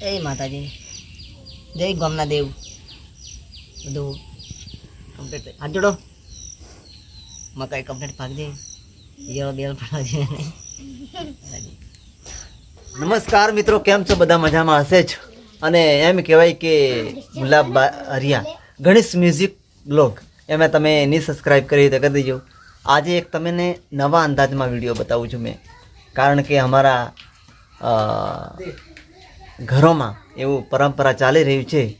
એ માતાજી. જય ગોમના દેવ. બધું કમ્પ્લીટ હાથ જોડો. મકાઈ કમ્પ્લીટ પાકજે ઈયળો બેલ પડવા નમસ્કાર મિત્રો, કેમ છો? બધા મજામાં હશે જ? અને એમ કહેવાય કે ગુલાબ હરિયા, ગણેશ મ્યુઝિક બ્લોગ એમાં તમે એની સબસ્ક્રાઈબ કરી તો કરી દેજો. આજે એક તમને નવા અંદાજમાં વીડિયો બતાવું છું મેં. કારણ કે અમારા ઘરોમાં એવું પરંપરા ચાલી રહ્યું છે,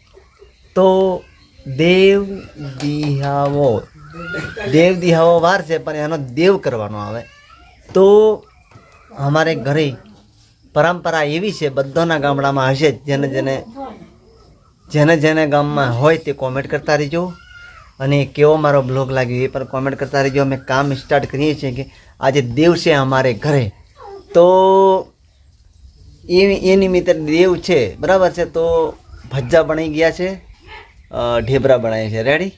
તો દેવ દિહાવો. દેવ દિહાવો વાર છે, પણ એનો દેવ કરવાનો આવે. તો અમારે ઘરે પરંપરા એવી છે, બધાના ગામડામાં હશે, જેને જેને જેને જેને ગામમાં હોય તે કોમેન્ટ કરતા રહેજો. અને કેવો મારો બ્લોગ લાગ્યો એ પણ કોમેન્ટ કરતા રહેજો. અમે કામ સ્ટાર્ટ કરીએ છીએ કે આજે દેવ છે અમારે ઘરે. તો એ એ નિમિત્તે દેવ છે. બરાબર છે? તો ભજ્જા બની ગયા છે. ઢેબરા બનાવ્યા છે. રેડી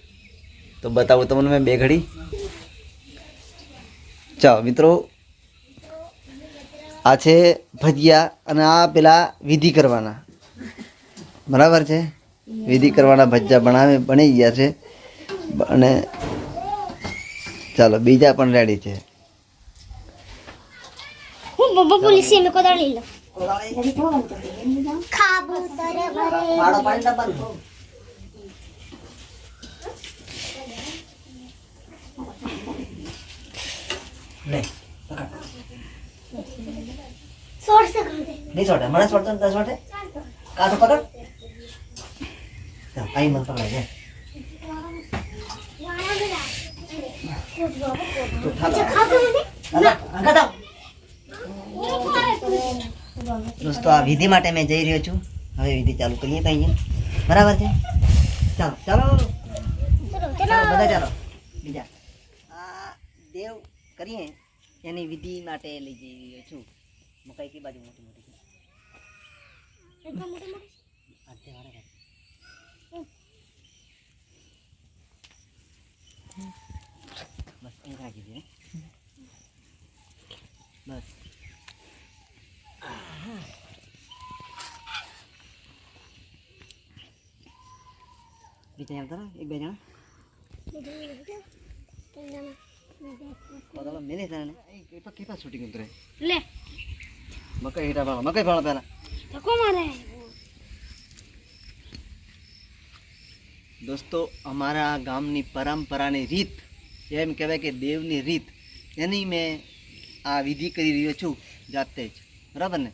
તો બતાવું તમને મેં બે ઘડી. ચાલો, મિત્રો. આ છે ભજીયા અને આ પેલા વિધિ કરવાના. બરાબર છે? વિધિ કરવાના ભજીયા બનાવે, બની ગયા છે. અને ચાલો, બીજા પણ રેડી છે. હું બબ્બા પોલીસી મેં કોદાળી લો नहीं छोटे मना छोटे दस छोटे कहा तो पकड़ आई मन पकड़ गया तो खा दो अंगा दाओ દોસ્તો આ વિધિ માટે મેં જઈ રહ્યો છું. હવે વિધિ ચાલુ કરીએ તો અહીંયા. બરાબર છે? ચાલો ચાલો. ચાલો બધા ચાલો. બીજા. આ દેવ કરીએ એની વિધિ માટે લઈ જઈ રહ્યો છું. મકાઈ કઈ બાજુ મોટી મોટી? છે અહીં રાખી દે બસ. બીજા આવતા એક બે જણા મેલે તને એ કેપા કેપા શૂટિંગ ઉતરે લે મકાઈ હેઠા ભાળો મકાઈ ભાળો પહેલા ધક્કો મારે દોસ્તો અમારા ગામની પરંપરાની રીત એમ કહેવાય કે દેવની રીત એની મેં આ વિધિ કરી રહ્યો છું જાતે જ બરાબર ને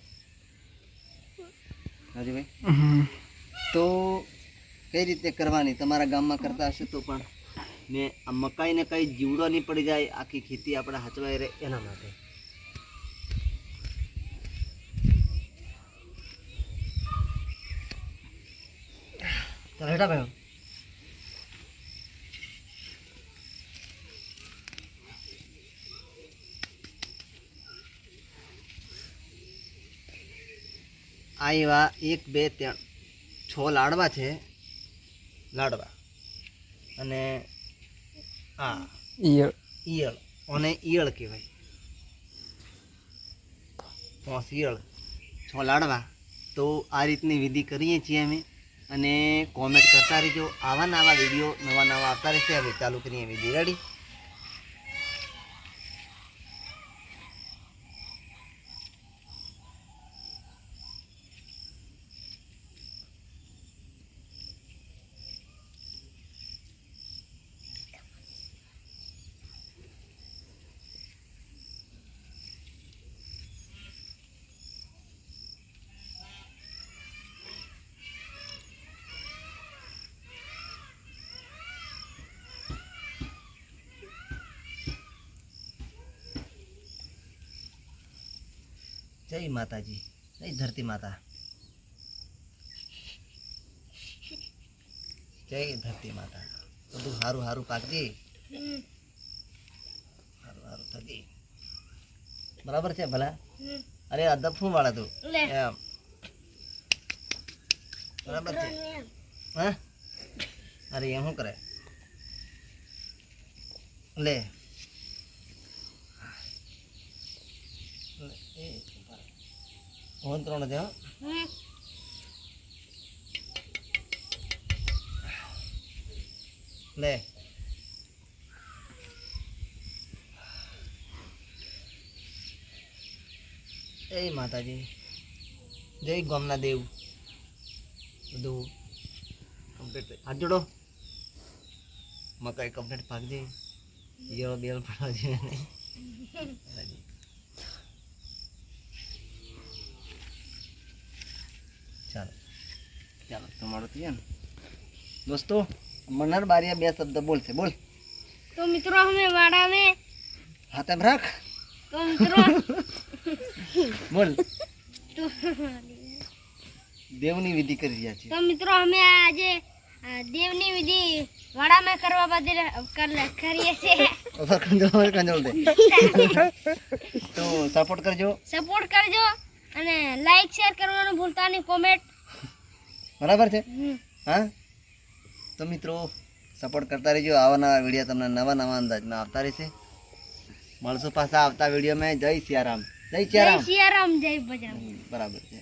રાજુભાઈ તો કઈ રીતે કરવાની? તમારા ગામમાં કરતા હશે તો પણ. ને આ મકાઈને કંઈ જીવડો નહીં પડી જાય આખી ખેતી આપણે હચવાઈ રહે એના માટે. ચાલો હેઠા ભાઈ આ એવા એક બે ત્રણ છ લાડવા છે. લાડવા. અને આ ઈયળ. ઈયળ અને ઈયળ કહેવાય. પાંચ ઈયળ. છ લાડવા. તો આ રીતની વિધિ કરીએ છીએ અમે. અને કોમેન્ટ કરતા રહેજો. આવા નવા વીડિયો નવા નવા આવતા રહેશે. હવે ચાલુ કરીએ વિધિ. રેડી જય માતાજી જય ધરતી માતા. જય ધરતી માતા. બધું સારું સારું પાકજે સારું સારું થતી બરાબર છે ભલા? અરે આ દફું વાળા તું. એમ. બરાબર છે. હા? અરે એમ શું કરે? લે. ફોન ಹೊಂತ್ಕೊಂಡದ ಲೇ એ માતાજી. જય ગોમના દેવ બધું કમ્પ્લીટ હાથ જોડો. મકાઈ કમ્પ્લીટ પાકજે યળ બેલ પડાવજે નહીં. ચાલો. ચાલો તમારું થયું ને દોસ્તો મનર બારિયા બે શબ્દ બોલશે. બોલ. તો મિત્રો અમે વાડા में હાથ રાખ. તો મિત્રો બોલ. દેવની વિધિ કરી રહ્યા છીએ. તો મિત્રો અમે આજે દેવની વિધિ વાડામાં કરવા બદલ કર- કરીએ છીએ. કંજોળ કંજોળ દે. તો સપોર્ટ કરજો. સપોર્ટ કરજો. અને લાઈક શેર કરવાનું ભૂલતા નહીં કોમેન્ટ બરાબર છે? હા? તો મિત્રો સપોર્ટ કરતા રહેજો. આવા નવા વીડિયો તમને નવા નવા અંદાજમાં આવતા રહેશે. મળશું પાછા આવતા વિડીયોમાં જય સિયારામ. જય જય સિયારામ. સિયારામ જય બજરંગ બરાબર છે.